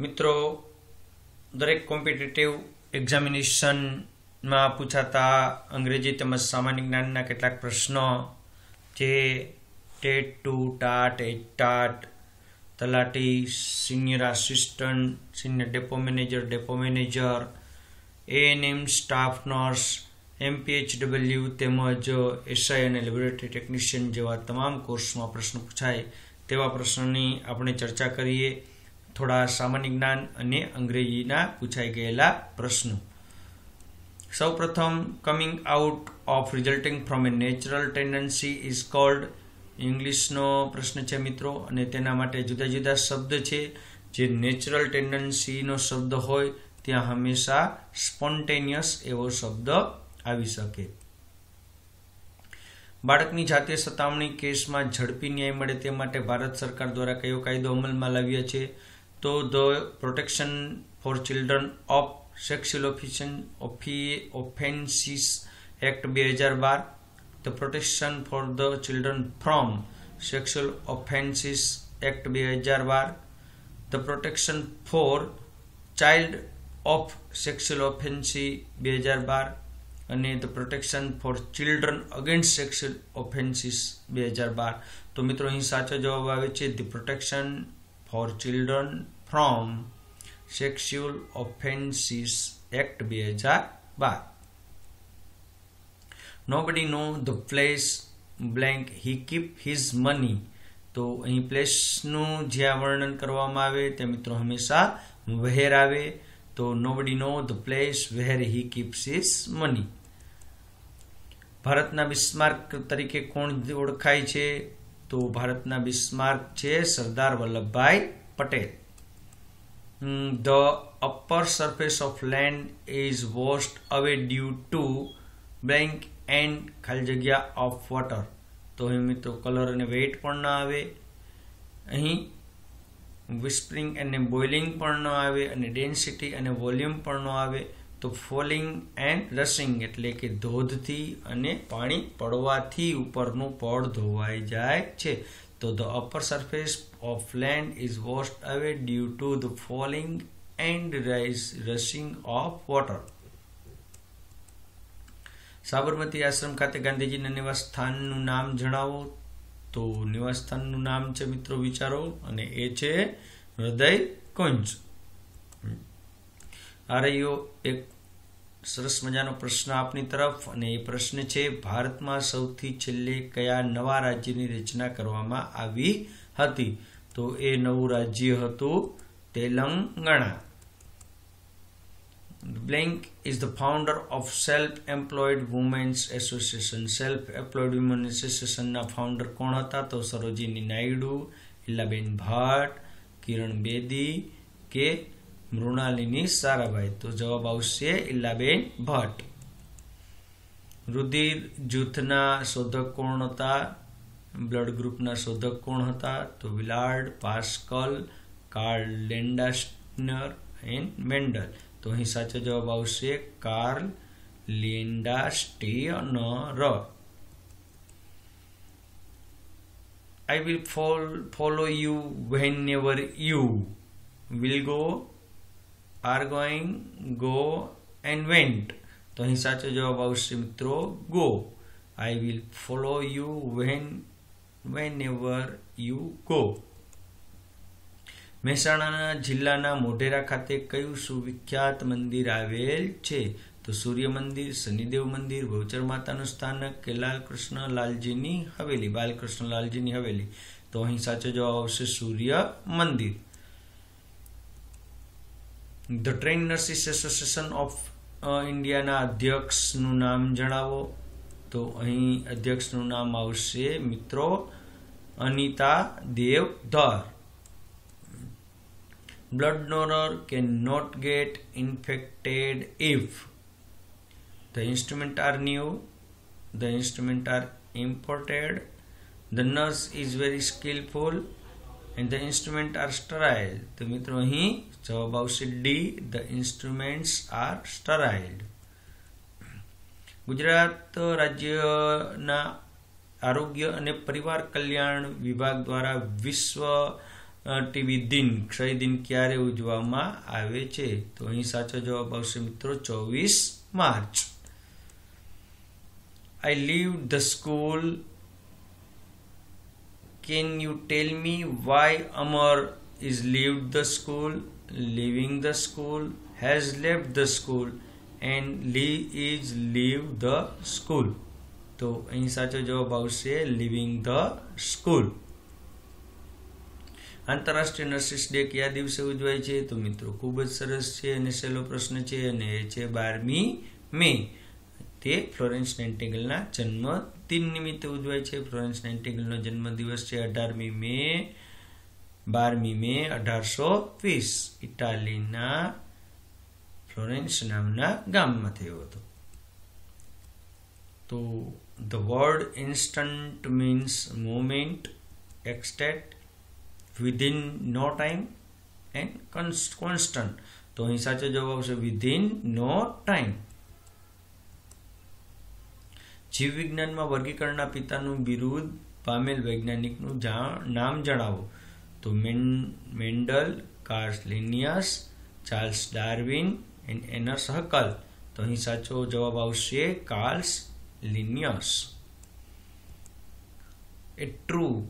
મિત્રો, દરેક કોમ્પિટિટિવ એક્ઝામિનેશનમાં પૂછાતા અંગ્રેજી તેમજ સામાન્ય જ્ઞાનના કેટલાક પ્રશ્નો, જે ટેટ ટુ ટાટ ટાટ, તલાટી, senior assistant senior depot manager depot manager ANM staff nurse MPHW તેમજ એસઆઈ અને લેબોરેટરી ટેકનિશિયન જેવા તમામ કોર્સમાં પ્રશ્ન પૂછાય તેવા પ્રશ્નની આપણે ચર્ચા કરીએ. થોડા સામાન્ય જ્ઞાન અને અંગ્રેજીના પૂછાઈ ગયેલા પ્રશ્નો. સૌપ્રથમ coming out of resulting from a natural tendency is called ઇંગ્લિશનો પ્રશ્ન છે મિત્રો, અને તેના માટે જુદા જુદા શબ્દ છે. જે નેચરલ ટેન્ડન્સીનો શબ્દ હોય, ત્યાં હંમેશા સ્પોન્ટેનિયસ એવો શબ્દ આવી શકે. બાળકની જાતીય સતામણી કેસમાં ઝડપી ન્યાય મળે તે માટે ભારત સરકાર દ્વારા કયો કાયદો અમલમાં લાવ્યો છે? તો the protection for children of sexual official offences act બે હજાર બાર the protection for the children from sexual offences act બે હજાર બાર the protection for child of sexual offence બે હજાર બાર અને the protection for children against sexual offences બે હજાર બાર તો મિત્રો અહીં સાચો જવાબ આવે છે the protection for children from sexual offences act બે હજાર બાર. Nobody know the place blank he keep his money તો અહીં પ્લેસનું જ્યાં વર્ણન કરવામાં આવે તે મિત્રો હંમેશા વહેર આવે. તો nobody know the place where he keeps his money ભારતના બિસ્માર્ક તરીકે કોણ ઓળખાય છે? તો ભારતના બિસ્માર્ક છે Sardar Vallabhbhai Patel. The upper surface of land is washed away due to blank and ખાલી જગ્યા ઓફ વોટર. તો અહીં મિત્રો કલર અને વેઇટ પણ ન આવે. અહીં વિસ્પરિંગ અને બોઇલિંગ પણ ન આવે અને ડેન્સિટી અને વોલ્યુમ પણ ન આવે. તો ફોલિંગ એન્ડ રસિંગ એટલે કે ધોધથી અને પાણી પડવાથી ઉપરનું પડ ધોવાઈ જાય છે. તો the upper surface of land is washed away due to the falling and rising of water. Sabarmati Ashram ખાતે ગાંધીજીના નિવાસ સ્થાનનું નામ જણાવો. તો નિવાસ સ્થાનનું નામ છે મિત્રો વિચારો અને એ છે હૃદય કુંજ આ રહ્યો એક સરસ મજાનો પ્રશ્ન આપની તરફ અને એ પ્રશ્ન છે, ભારતમાં સૌથી છેલ્લે કયા નવા રાજ્યની રચના કરવામાં આવી હતી? તો એ નવું રાજ્ય હતું Telangana. Blank is the founder of self employed women's association self employed women એસોસિએશનના ફાઉન્ડર કોણ હતા? તો સરોજીની નાયડુ હિલાબેન ભટ્ટ, કિરણ બેદી કે મૃણાલિની સારાભાઈ. તો જવાબ આવશે ઇલ્લાબેન ભટ્ટ. રુધિર જૂથના શોધક કોણ હતા? બ્લડ ગ્રુપના શોધક કોણ હતા? તો Willard, Pascal, Karl Landsteiner and Mendel. તો અહીં સાચો જવાબ આવશે Karl Landsteiner. I will follow you whenever you will go. Are going go and went તો અહીં સાચો જવાબ આવશે મિત્રો go I will follow you when whenever you go Mehsana જિલ્લાના મોઢેરા ખાતે કયું સુવિખ્યાત મંદિર આવેલ છે? તો સૂર્ય મંદિર, શનિદેવ મંદિર બહુચર માતાનું સ્થાનક કે લાલકૃષ્ણ લાલજીની હવેલી, બાલકૃષ્ણ લાલજીની હવેલી. તો અહીં સાચો જવાબ આવશે Surya Mandir. The train nurses association of ઇન્ડિયાના અધ્યક્ષનું નામ જણાવો તો અહીં અધ્યક્ષનું નામ આવશે મિત્રો અનિતા દેવ ધર blood donor cannot get infected if the instrument are new the instrument are imported the nurse is very skillful and the instrument are sterile. તો મિત્રો અહીં જવાબ આવશે D the instruments are sterile. Gujarat રાજ્યના આરોગ્ય અને પરિવાર કલ્યાણ વિભાગ દ્વારા વિશ્વ ટીબી દિન, ક્ષય દિન ક્યારે ઉજવવામાં આવે છે? તો અહીં સાચો જવાબ આવશે મિત્રો ચોવીસ March. I leave the school can you tell me why Amar is leave the school leaving the school has left the school and લી ઇઝ લીવ ધ સ્કૂલ તો અહીં સાચો જવાબ આવશે લિવિંગ ધ સ્કૂલ આંતરરાષ્ટ્રીય નર્સિસ ડે કયા દિવસે ઉજવાય છે તો મિત્રો ખૂબ જ સરસ છે અને સહેલો પ્રશ્ન છે અને એ છે બારમી મે તે ફ્લોરેન્સ નાઇન્ટિંગલના જન્મ દિન નિમિત્તે ઉજવાય છે. ફ્લોરેન્સ નાઇન્ટિંગલનો જન્મદિવસ છે અઢારમી મે, બારમી મે અઢારસો વીસ. ઇટાલીના ફ્લોરેન્સ નામના ગામમાં થયો હતો. તો the word instant means moment exact within no time and constant. તો અહીં સાચો જવાબ આવશે વિધિન નો ટાઈમ. જીવ વિજ્ઞાનમાં વર્ગીકરણના પિતાનું બિરુદ પામેલ વૈજ્ઞાનિકનું નામ જણાવો તો Mendel Carl Linnaeus Charles Darwin and એનર્સ Haeckel તો અહીં સાચો જવાબ આવશે કાર્લ્સ Linnaeus. A true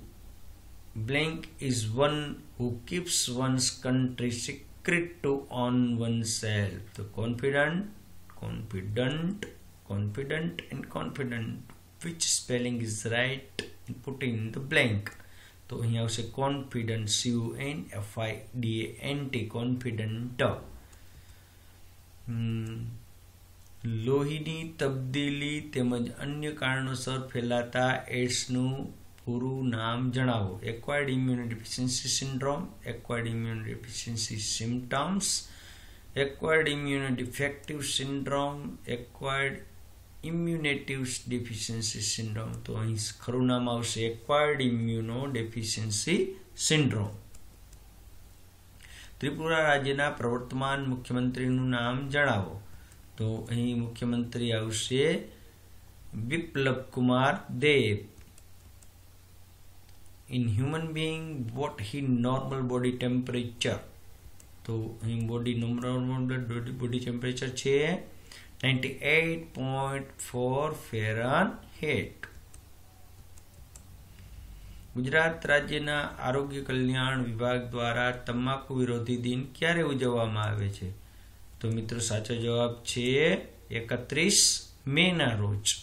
blank is one who keeps one's country secret to on oneself. The confident, confident, confident, and confident. Which spelling is right? And put in the blank. તો અહીં આવશે confident sue N F I D N T confident લોહીની તબદીલી તેમજ અન્ય કારણોસર ફેલાતા એડ્સનું પૂરું નામ જણાવો acquired immunodeficiency syndrome acquired immunodeficiency symptoms acquired immunodefective syndrome acquired immunitive deficiency syndrome તો અહીં ખરું નામ આવશે acquired immuno deficiency syndrome Tripura રાજ્યના પ્રવર્તમાન મુખ્યમંત્રીનું નામ જણાવો. તો અહીં મુખ્યમંત્રી આવશે Biplab Kumar Deb in human being what he normal body temperature તો અહીં બોડી નોર્મલ બોડી ટેમ્પરેચર છે ninety eight point four Fahrenheit Gujarat રાજ્યના આરોગ્ય કલ્યાણ વિભાગ દ્વારા તમાકુ વિરોધી દિન ક્યારે ઉજવવામાં આવે છે? તો મિત્રો, સાચો જવાબ છે એકત્રીસ મેના રોજ.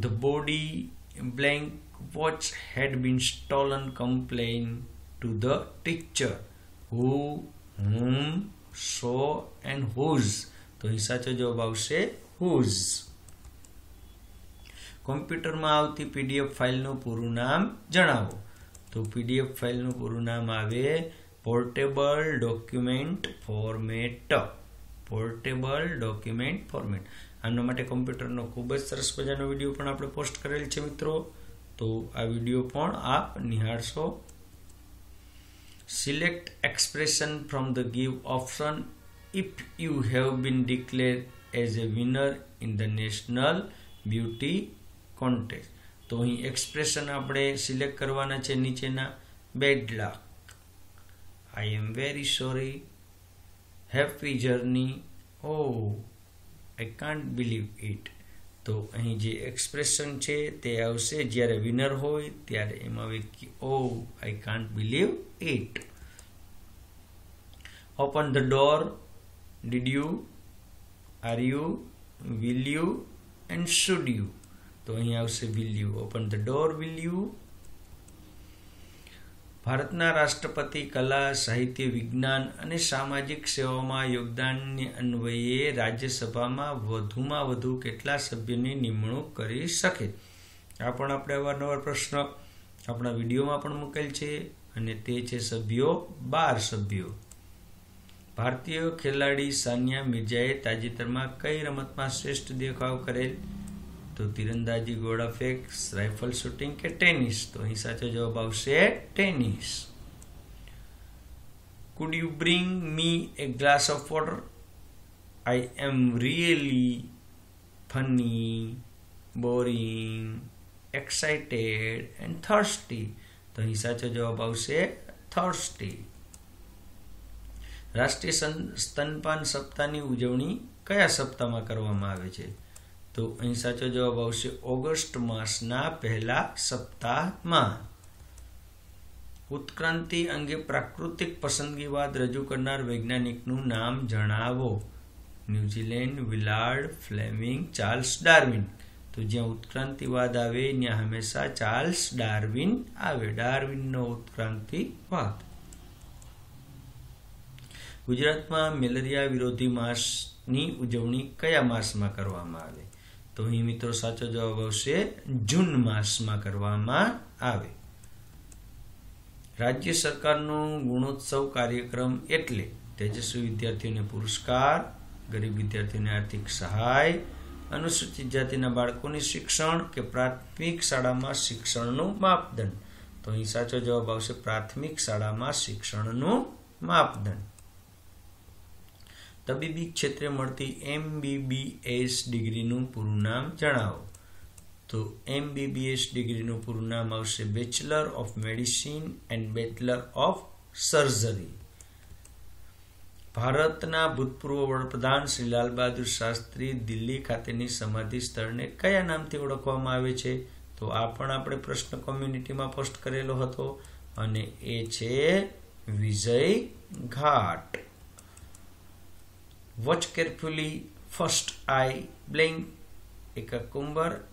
The body blank watch had been stolen complain to the teacher who whom so and whose તો અહીં સાચો જવાબ આવશે હુઝ. કોમ્પ્યુટરમાં આવતી પીડીએફ ફાઇલનું પૂરું નામ જણાવો. તો પીડીએફ ફાઇલનું પૂરું નામ આવે portable document format. Portable document format. આના માટે કોમ્પ્યુટરનો ખૂબ જ સરસ મજાનો વીડિયો પણ આપણે પોસ્ટ કરેલ છે મિત્રો. તો આ વીડિયો પણ આપ નિહાળશો. Select expression from the give option if you have been declare as a winner in the national beauty contest, તો અહીં એક્સપ્રેશન આપણે સિલેક્ટ કરવાના છે નીચેના. Bad luck I am very sorry happy journey oh I can't believe it તો અહીં જે expression છે તે આવશે જ્યારે વિનર હોય ત્યારે એમાં આવે ઓ I can't believe it open the door did you, are you, will you and should you? તો અહીં આવશે will you. Open the door will you? ભારતના રાષ્ટ્રપતિ કલા, સાહિત્ય, વિજ્ઞાન અને સામાજિક સેવામાં યોગદાનને અન્વયે રાજ્યસભામાં વધુમાં વધુ કેટલા સભ્યોની નિમણૂક કરી શકે? આ પણ આપણે અવારનવાર પ્રશ્ન. આપણા વિડીયોમાં પણ મૂકેલ છે અને તે છે સભ્યો, બાર સભ્યો. ભારતીય ખેલાડી સાનિયા મિર્જાએ તાજેતરમાં કઈ રમતમાં શ્રેષ્ઠ દેખાવ કરેલ? તો તીરંદાજી ગોળા ફેંક રાઇફલ શૂટિંગ કે ટેનિસ? તો અહીં સાચો જવાબ આવશે tennis. Could you bring me a glass of water I am really funny boring excited and thirsty તો અહીં સાચો જવાબ આવશે થર્સ્ટી રાષ્ટ્રીય સ્તનપાન સપ્તાહની ઉજવણી કયા સપ્તાહમાં કરવામાં આવે છે? તો અહીં સાચો જવાબ આવશે ઓગસ્ટ માસના પહેલા સપ્તાહમાં. ઉત્ક્રાંતિ અંગે પ્રાકૃતિક પસંદગીવાદ રજૂ કરનાર વૈજ્ઞાનિકનું નામ જણાવો. New Zealand Willard Fleming, Charles Darwin. તો જ્યાં ઉત્ક્રાંતિવાદ આવે, ત્યાં હંમેશા ચાર્લ્સ ડાર્વિન આવે. ડાર્વિનનો ઉત્ક્રાંતિવાદ. ગુજરાતમાં મેલેરિયા વિરોધી માસની ઉજવણી કયા માસમાં કરવામાં આવે? તો અહીં મિત્રો સાચો જવાબ આવશે, જૂન માસમાં કરવામાં આવે. રાજ્ય સરકારનો ગુણોત્સવ કાર્યક્રમ એટલે તેજસ્વી વિદ્યાર્થીઓને પુરસ્કાર, ગરીબ વિદ્યાર્થીઓને આર્થિક સહાય, અનુસૂચિત જાતિના બાળકોની શિક્ષણ કે પ્રાથમિક શાળામાં શિક્ષણનું માપદંડ. તો અહીં સાચો જવાબ આવશે પ્રાથમિક શાળામાં શિક્ષણનું માપદંડ. તબીબી ક્ષેત્રે મળતી એમબીબીએસ ડિગ્રીનું પૂરું નામ જણાવો. તો એમબીબીએસ ડિગ્રીનું પૂરું નામ આવશે bachelor of medicine and bachelor of surgery ભારતના ભૂતપૂર્વ વડાપ્રધાન શ્રી લાલ બહાદુર શાસ્ત્રી દિલ્હી ખાતેની સમાધિ સ્થળને કયા નામથી ઓળખવામાં આવે છે? તો આ પણ આપણે પ્રશ્ન કોમ્યુનિટીમાં પોસ્ટ કરેલો હતો અને એ છે વિજય ઘાટ. Watch carefully. First I blink a cucumber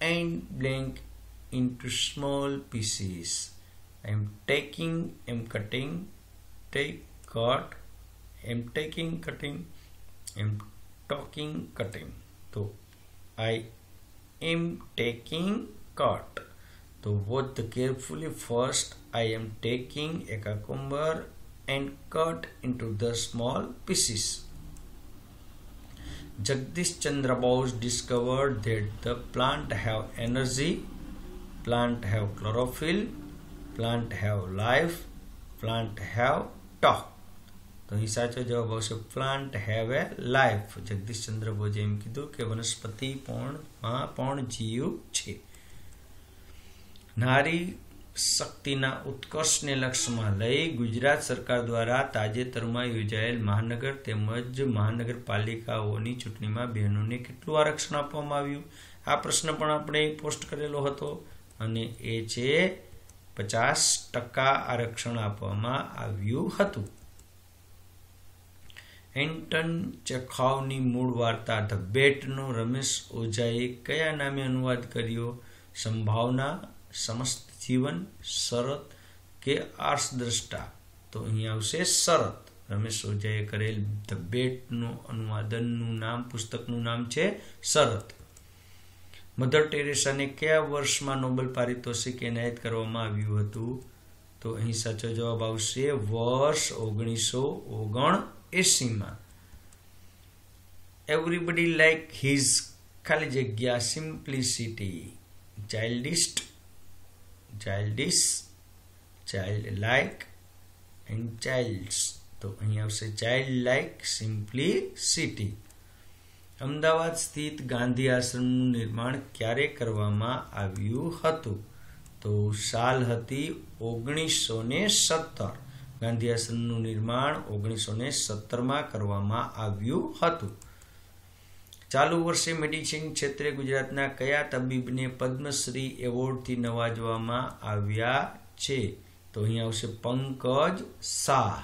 and blink into small pieces. I am taking, I am cutting, take, cut, I am taking, cutting, I am talking, cutting. So I am taking, cut. So watch carefully. First I am taking a cucumber and cut into the small pieces. Jagdish Chandra Bose discovered that the plant have energy, plant have chlorophyll, plant have life, plant have talk. તો અહીં સાચો જવાબ આવશે plant have a life Jagadish Chandra બોઝે એમ કીધું કે વનસ્પતિ પણ પણ જીવ છે નારી શક્તિના ઉત્કર્ષને લક્ષ્યમાં લઈ ગુજરાત સરકાર દ્વારા તાજેતરમાં યોજાયેલ મહાનગર તેમજ મહાનગરપાલિકાઓની ચૂંટણીમાં બહેનોને કેટલું આરક્ષણ આપવામાં આવ્યું? આ પ્રશ્ન પણ આપણે પોસ્ટ કરેલો હતો અને એ છે પચાસ ટકા આરક્ષણ આપવામાં આવ્યું હતું. એન્ટન ચખાવની મૂળ વાર્તા ધ બેટનો રમેશ ઓઝાએ કયા નામે અનુવાદ કર્યો? સંભાવના, સમસ્ત જીવન શરત કે આર્ષદ્રષ્ટા? તો અહીં આવશે શરત. રમેશ ઓઝાએ કરેલ ધ બેટનું અનુવાદનનું નામ, પુસ્તકનું નામ છે શરત. મધર ટેરેસાને કયા વર્ષમાં નોબેલ પારિતોષિક એનાયત કરવામાં આવ્યું હતું? તો અહીં સાચો જવાબ આવશે વર્ષ ઓગણીસો ઓગણ એસીમાં એવરીબડી લાઈક હિઝ ખાલી જગ્યા simplicity childist childish child and child's તો અહીં આવશે ચાઇલ્ડ સિમ્પલી સિટી અમદાવાદ સ્થિત ગાંધી આશ્રમનું નિર્માણ ક્યારે કરવામાં આવ્યું હતું? તો સાલ હતી ઓગણીસો ને સત્તર. ગાંધી આશ્રમનું નિર્માણ ઓગણીસો ને સત્તરમાં કરવામાં આવ્યું હતું. ચાલુ વર્ષે મેડિસિન ક્ષેત્રે ગુજરાતના કયા તબીબને પદ્મશ્રી એવોર્ડથી નવાજવામાં આવ્યા છે તો અહીં આવશે Pankaj Shah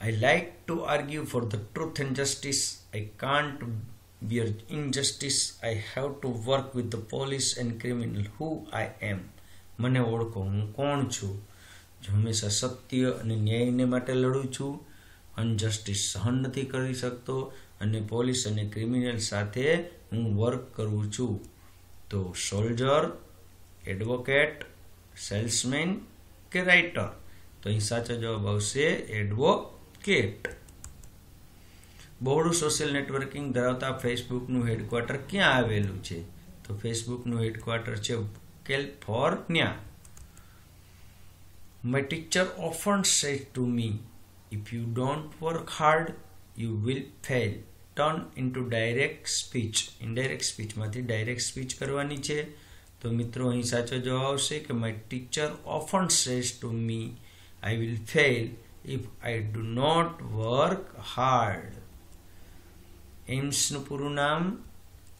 I like to argue for the truth and justice. I can't bear injustice. I have to work with the police and criminal who I am. મને ઓળખો હું કોણ છું હંમેશા સત્ય અને ન્યાયને માટે લડું છું અનજસ્ટિસ સહન નથી કરી શકતો અને પોલીસ અને ક્રિમિનલ સાથે હું વર્ક કરું છું. તો સોલ્જર એડવોકેટ સેલ્સમેન કે રાઇટર તો અહીં સાચો જવાબ આવશે એડવોકેટ બહોળું સોશિયલ નેટવર્કિંગ ધરાવતા ફેસબુકનું હેડક્વાર્ટર ક્યાં આવેલું છે? તો ફેસબુકનું હેડક્વાર્ટર છે California. My teacher often says to me, if you don't work hard, you will fail. Turn into direct speech. Indirect speech માંથી ડાયરેક્ટ સ્પીચ કરવાની છે તો મિત્રો અહીં સાચો જવાબ આવશે કે my teacher often says to me I will fail if I do not work hard એમ્સનું પૂરું નામ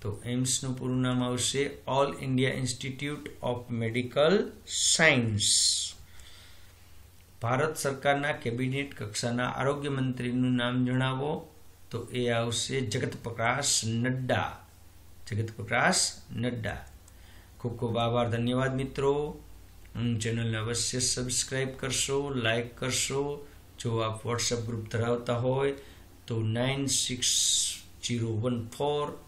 તો એમ્સનું પૂરું નામ આવશે all India Institute of Medical Science Bharat સરકારના કેબિનેટ કક્ષાના આરોગ્ય મંત્રીનું નામ જણાવો? તો એ આવશે જગત પ્રકાશ નડ્ડા. જગત પ્રકાશ નડ્ડા. ખૂબ ખૂબ આભાર, ધન્યવાદ મિત્રો. ચેનલને અવશ્ય સબસ્ક્રાઈબ કરશો લાઈક કરશો. જો આપ વોટ્સએપ ગ્રુપ ધરાવતા હોય તો nine six zero one four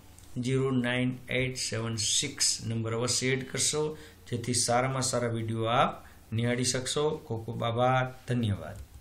zero nine eight seven six number અવશ્ય એડ કરશો. જેથી સારામાં સારા વીડિયો આપ નિહાળી શકશો. ખૂબ ખૂબ આભાર ધન્યવાદ.